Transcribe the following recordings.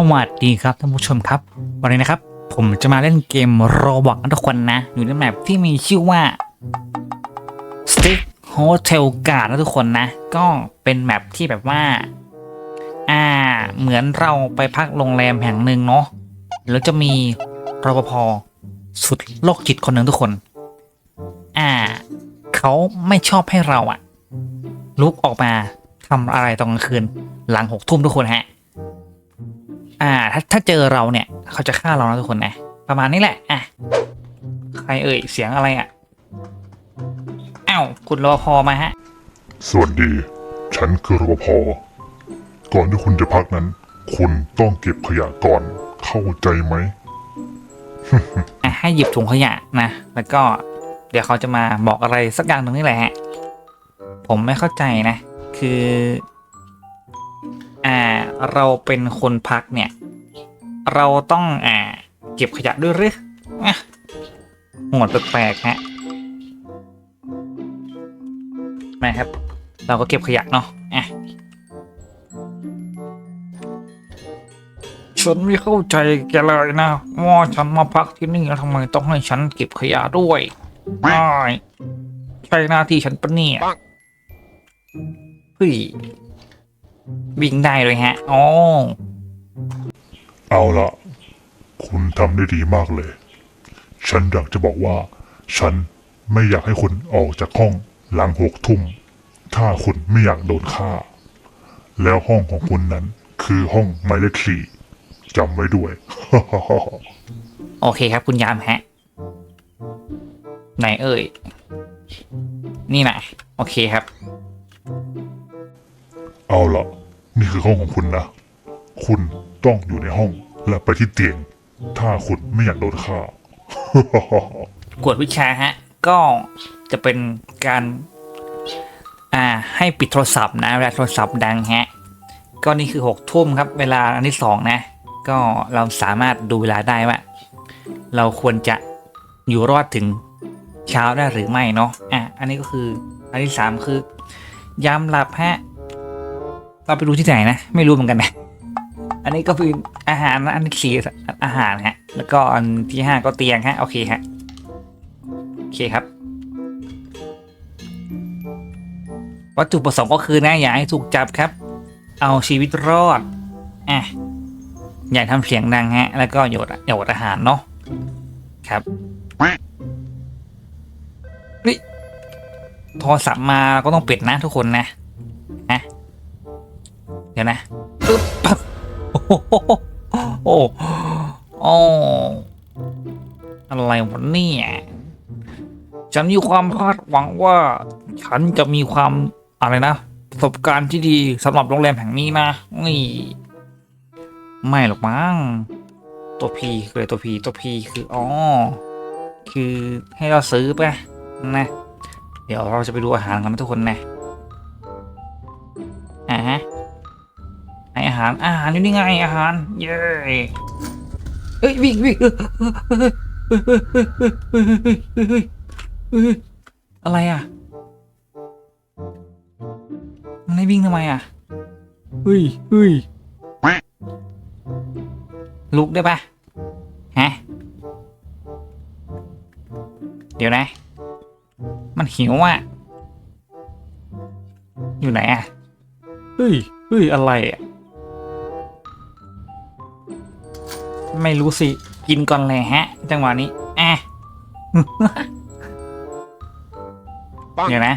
สวัสดีครับท่านผู้ชมครับ วันนี้นะครับ ผมจะมาเล่นเกมโรบอกนะทุกคนนะ อยู่ในแมปที่มีชื่อว่า Stick Hotel Guard นะทุกคนนะ ก็เป็นแมปที่แบบว่า อ่า เหมือนเราไปพักโรงแรมแห่งหนึ่งเนาะแล้วจะมีรปภสุดโรคจิตคนหนึ่งทุกคน อ่า เขาไม่ชอบให้เราอะลุกออกมาทำอะไรตอนกลางคืน หลังหกทุ่มทุกคนฮะ อ่า ถ้าถ้าเจอเราเนี่ย เขาจะฆ่าเรานะทุกคนนะ ประมาณนี้แหละ อะ ใครเอ่ย เสียงอะไรอะอ้าวคุณรอพอมาฮะ สวัสดี ฉันคือรปภ ก่อนที่คุณจะพักนั้น คุณต้องเก็บขยะก่อน เข้าใจไหม อะให้หยิบถุงขยะนะ แล้วก็ เดี๋ยวเขาจะมาบอกอะไรสักอย่างหนึ่งนี่แหละฮะ ผมไม่เข้าใจนะ คือ อ่าเราเป็นคนพักเนี่ย เราต้องอ่าเก็บขยะด้วยหรืออะหดแปลกๆฮะมาครับ เราก็เก็บขยะเนาะอะฉันไม่เข้าใจแกเลยนะว่าฉันมาพักที่นี่แล้วทำไมต้องให้ฉันเก็บขยะด้วยไม่ใช่หน้าที่ฉันปะเนี่ยเฮ้ย วิ่งได้เลยฮะอ๋อเอาละคุณทำได้ดีมากเลย ฉันอยากจะบอกว่า ฉันไม่อยากให้คุณออกจากห้องหลังหกทุ่ม ถ้าคุณไม่อยากโดนฆ่า แล้วห้องของคุณนั้น คือห้องหมายเลขสี่จำไว้ด้วย โอเคครับคุณยามฮะ ไหนเอ่ย นี่นะโอเคครับ เอาละนี่คือห้องของคุณนะ คุณต้องอยู่ในห้องและไปที่เตียง ถ้าคุณไม่อยากโดนฆ่ากวดวิชาฮะ ก็จะเป็นการอ่าให้ปิดโทรศัพท์นะเวลาโทรศัพท์ดังฮะ ก็นี่คือหกทุ่มครับ เวลาอันที่สองนะ ก็เราสามารถดูเวลาได้ว่า เราควรจะอยู่รอดถึงเช้าได้หรือไม่เนาะอะอันนี้ก็คืออันที่สามคือยามหลับฮะ เราไปดูที่ไหนนะ ไม่รู้เหมือนกันนะ อันนี้ก็คืออาหารนะอันที่สี่อาหารฮะ แล้วก็อันที่ห้าก็เตียงฮะ โอเคฮะ โอเคครับ วัตถุประสงค์ก็คือนะอย่าให้ถูกจับครับ เอาชีวิตรอด อะ อย่าทำเสียงดังฮะ แล้วก็โยดโยดอาหารเนาะ ครับเฮ้ยโทรศัพท์มาก็ต้องปิดนะทุกคนนะ เดี๋ยวนะปึ๊บโอ้โหโอ้โอ้อะไรวะเนี่ยฉันมีความคาดหวังว่า ฉันจะมีความอะไรนะประสบการณ์ที่ดีสำหรับโรงแรมแห่งนี้นะนี่ไม่หรอกมั้งตัวพีคืออะไรตัวพีตัวพีคืออ๋อคือให้เราซื้อไปนะ เดี๋ยวเราจะไปดูอาหารกันนะทุกคนนะ หารอาหารยู่นี่ไงอาหาร เย้เอ้ยวิ่งวิ่งอะไรอะมันได้วิ่งทำไมอะเฮ้ยเฮ้ยลุกได้ปะฮะเดี๋ยวนะ มันหิวอะ อยู่ไหนอะเฮ้ยเฮ้ยอะไรอะ ไม่รู้สิ กินก่อนเลยฮะ จังหวะนี้อะเดี๋ยวนะ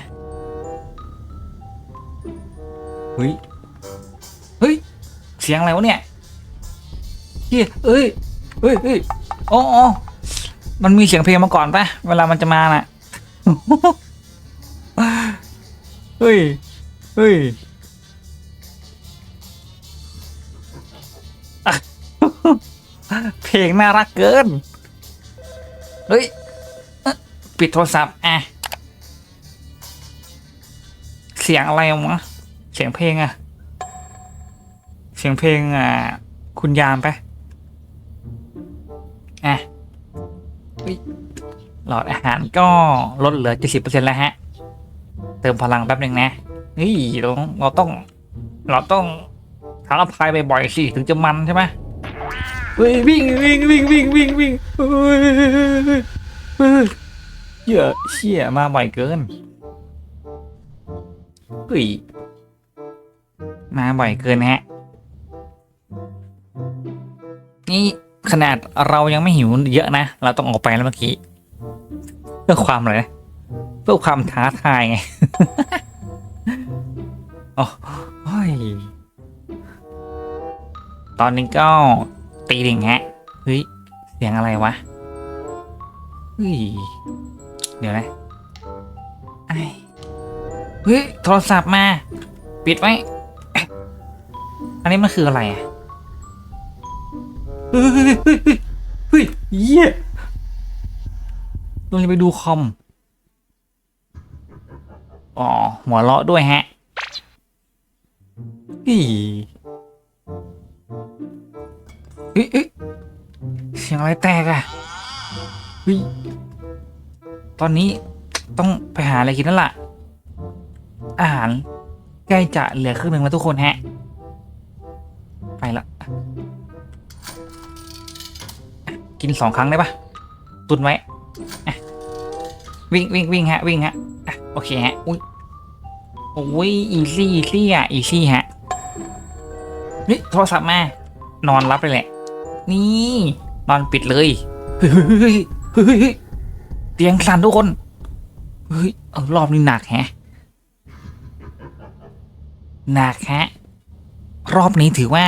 เฮ้ยเฮ้ย เสียงอะไรวะเนี่ยเฮ้ยเอ้ยเฮ้ยเฮ้ยอ๋ออ๋อมันมีเสียงเพลงมาก่อนปะเวลามันจะมาน่ะ เฮ้ย เฮ้ย เพลงน่ารักเกิน เฮ้ย ปิดโทรศัพท์อะเสียงอะไรวะเสียงเพลงอะเสียงเพลงอะ คุณยามไปอะเฮ้ยหลอดอาหารก็ลดเหลือ70%แล้วฮะ เติมพลังแป๊บหนึ่งนะเฮ้ยเราเราต้อง เราต้องท้าทายบ่อยๆสิถึงจะมันใช่ไหม ฮ้ยวิ่งวิ่งวิ่งวิ่งวิ่งวิ่งเยเฮ้ยเหี้ยเชี่ยมาบ่อยเกินเฮ้ยมาบ่อยเกินฮะ นี่ขนาดเรายังไม่หิวเยอะนะ เราต้องออกไปแล้วเมื่อกี้ เพื่อความอะไรนะ เพื่อความท้าทายไงอ้โอ้ย ตอนนี้ก็ ตีหนึ่งฮะเฮ้ยเสียงอะไรวะเฮ้ยเดี๋ยวนะไอเฮ้ยโทรศัพท์มา ปิดไว้ อันนี้มันคืออะไรอะเฮ้ยเฮ้ยเฮ้ยเฮ้ยเฮ้ยเยเราจะไปดูคอมอ๋อหัวเราะด้วยฮะเฮ้ย เฮ้ยเฮ้ยเสียงอะไรแตกอะเฮ้ยตอนนี้ต้องไปหาอะไรกินแล้วล่ะ อาหารใกล้จะเหลือครึ่งหนึ่งแล้วทุกคนฮะ ไปละ กินสองครั้งได้ปะตุนไว้วิ่งวิ่งวิ่งฮะ วิ่งฮะอะโอเคฮะ อุ้ยโอ้ยอีซี่อีซี่อะ อีซี่ฮะนี่โทรศัพท์มา นอนรับเลยแหละ นี่นอนปิดเลยเฮ้ยเฮ้ยเฮ้ยเตียงสั่นทุกคนเฮ้ยเอารอบนี้หนักแฮะหนักฮะรอบนี้ถือว่า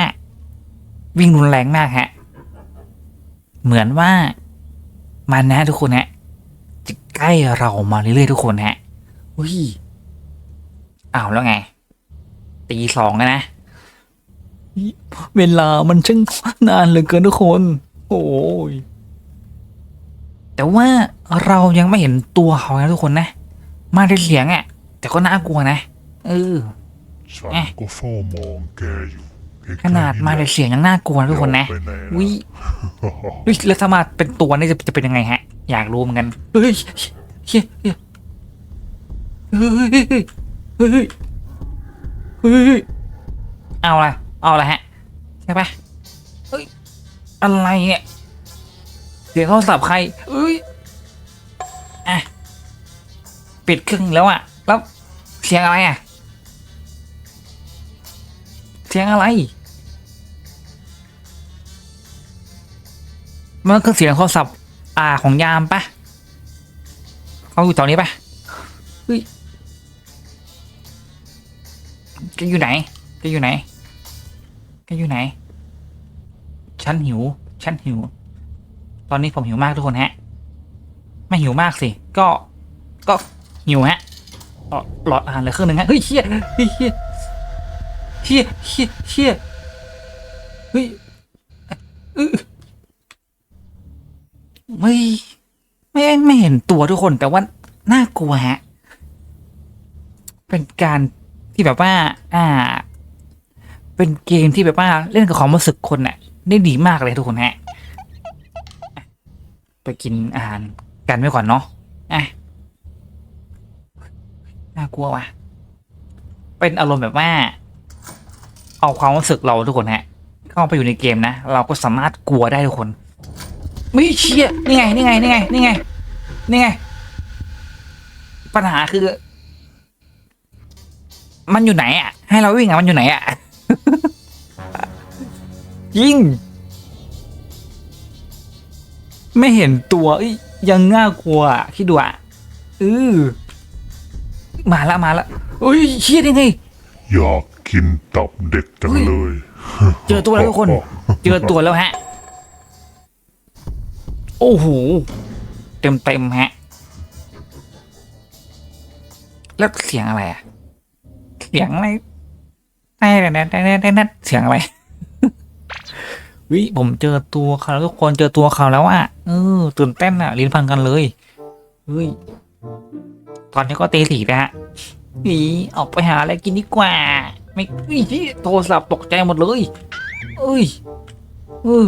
วิ่งรุนแรงมากฮะ เหมือนว่ามันนะทุกคนฮะจะใกล้เรามาเรื่อยๆทุกคนฮะอุ้ยอ้าวแล้วไง ตีสองนะ เวลามันช่างนานเหลือเกินทุกคน โอ้ย แต่ว่าเรายังไม่เห็นตัวเขานะทุกคนนะ มาได้เสียงอะ่ะ แต่ก็น่ากลัวนะ เออ ฉันเอ๊ะก็เฝ้ามองแกอยู่ใกล้ๆขนาดมาได้เสียงยังน่ากลัวนะทุกคนนะไปไหนล่ะวิวิแล้วถ้ามาเป็นตัวนี่จะจะเป็นยังไงฮะ อยากรู้เหมือนกัน เฮ้ยเฮ้ยเฮ้ยเฮ้ยเฮ้ยเฮ้ยเฮ้ยเอาละ เอาละฮะ ใช่ปะเฮ้ย อะไรเนี่ยเสียงโทรศัพท์ใครเอ้ยอะปิดเครื่องแล้วอะ แล้วเสียงอะไรอะ เสียงอะไร มันคือเสียงโทรศัพท์อ่าของยามปะเขาอยู่ตอนนี้ปะเฮ้ยแกอยู่ไหนแกอยู่ไหน อยู่ไหน ฉันหิว ฉันหิว ตอนนี้ผมหิวมากทุกคนฮะ ไม่หิวมากสิ ก็ ก็หิวฮะอ๋อหลอดอาหารเหลือครึ่งหนึ่งฮะ เฮ้ยเฮียเฮ้ยเฮียเฮียเฮียเฮียเฮ้ยไม่ไม่ไม่เห็นตัวทุกคนแต่ว่าน่ากลัวฮะ เป็นการที่แบบว่า อ่า เป็นเกมที่แบบว่าเล่นกับความรู้สึกคนน่ะ ได้ดีมากเลยทุกคนฮะอะไปกินอาหารกันไว้ก่อนเนาะอะน่ากลัวว่ะ เป็นอารมณ์แบบว่า เอาความรู้สึกเราทุกคนฮะ เข้าไปอยู่ในเกมนะ เราก็สามารถกลัวได้ทุกคนไม่เชี่ยนี่ไง นี่ไง นี่ไง นี่ไง นี่ไง ปัญหาคือ มันอยู่ไหนอะ ให้เราวิ่งอะ มันอยู่ไหนอะ ยิง ไม่เห็นตัวเอ้ยยังน่ากลัวอะคิดดูอะเออมาละมาละเอ้ยเชี่ยได้ไง อยากกินตับเด็กจังเลย เจอตัวแล้วทุกคน เจอตัวแล้วฮะ โอ้โห เต็มเต็มๆฮะ แล้วเสียงอะไรอะเสียงอะไรแต่แต่แต่แต่แต่เสียงอะไร วิผมเจอตัวเขาแล้วทุกคนเจอตัวเขาแล้วอะเออตื่นเต้นอะลิ้นพันกันเลยเฮ้ยตอนนี้ก็ตีสี่แล้วฮะนีออกไปหาอะไรกินดีกว่า ไม่เฮ้ยโทรศัพท์ตกใจหมดเลยเอ้ยเออ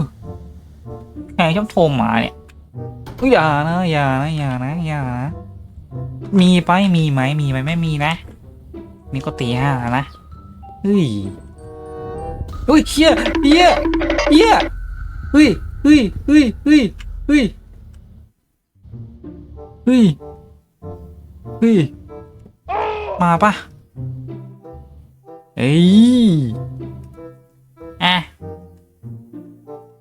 ใครชอบโทรมาเนี่ยอย่านะอย่านะอย่านะอย่านะมีไปมีไหมมีไหมไม่มีนะนี่ก็ตีห้านะเฮ้ย เฮ้ยเฮียเฮียเฮียเเฮ้ยเฮ้ยเฮ้ยเฮ้ยเฮ้ยเฮ้ยเฮ้ยมาปะเอ้ยอะ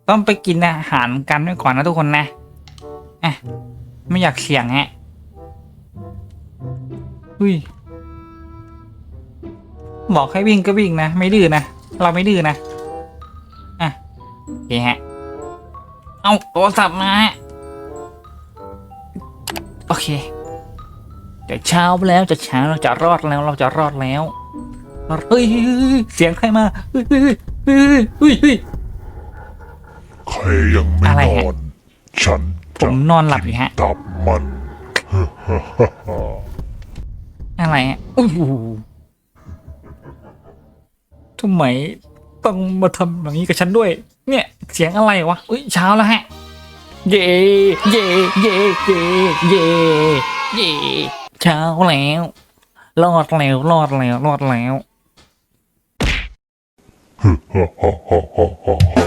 ต้องไปกินอาหารกันไว้ก่อนนะทุกคนนะอะไม่อยากเสี่ยงฮะเฮ้ยบอกให้วิ่งก็วิ่งนะ ไม่ดื้อนะ เราไม่ดื้อนะอะโอเคฮะ เอาโทรศัพท์มาฮะโอเคจะเช้าแล้วจะเช้าเราจะรอดแล้วเราจะรอดแล้วเฮ้ยเสียงใครมาเฮ้ยเฮ้ยเฮ้ยใครยังไม่นอน ฉันผจะมนอนหลับอยู่ฮะตับมัน อะไรฮะโอ้ ทำไมต้องมาทำอย่างนี้กับฉันด้วย เนี่ยเสียงอะไรวะอุ้ยเช้าแล้วฮะ เย่เย่เย่เย่เย่เย่เช้าแล้วรอดแล้วรอดแล้วรอดแล้วฮ่าฮ่าฮ่าฮ่าฮ่า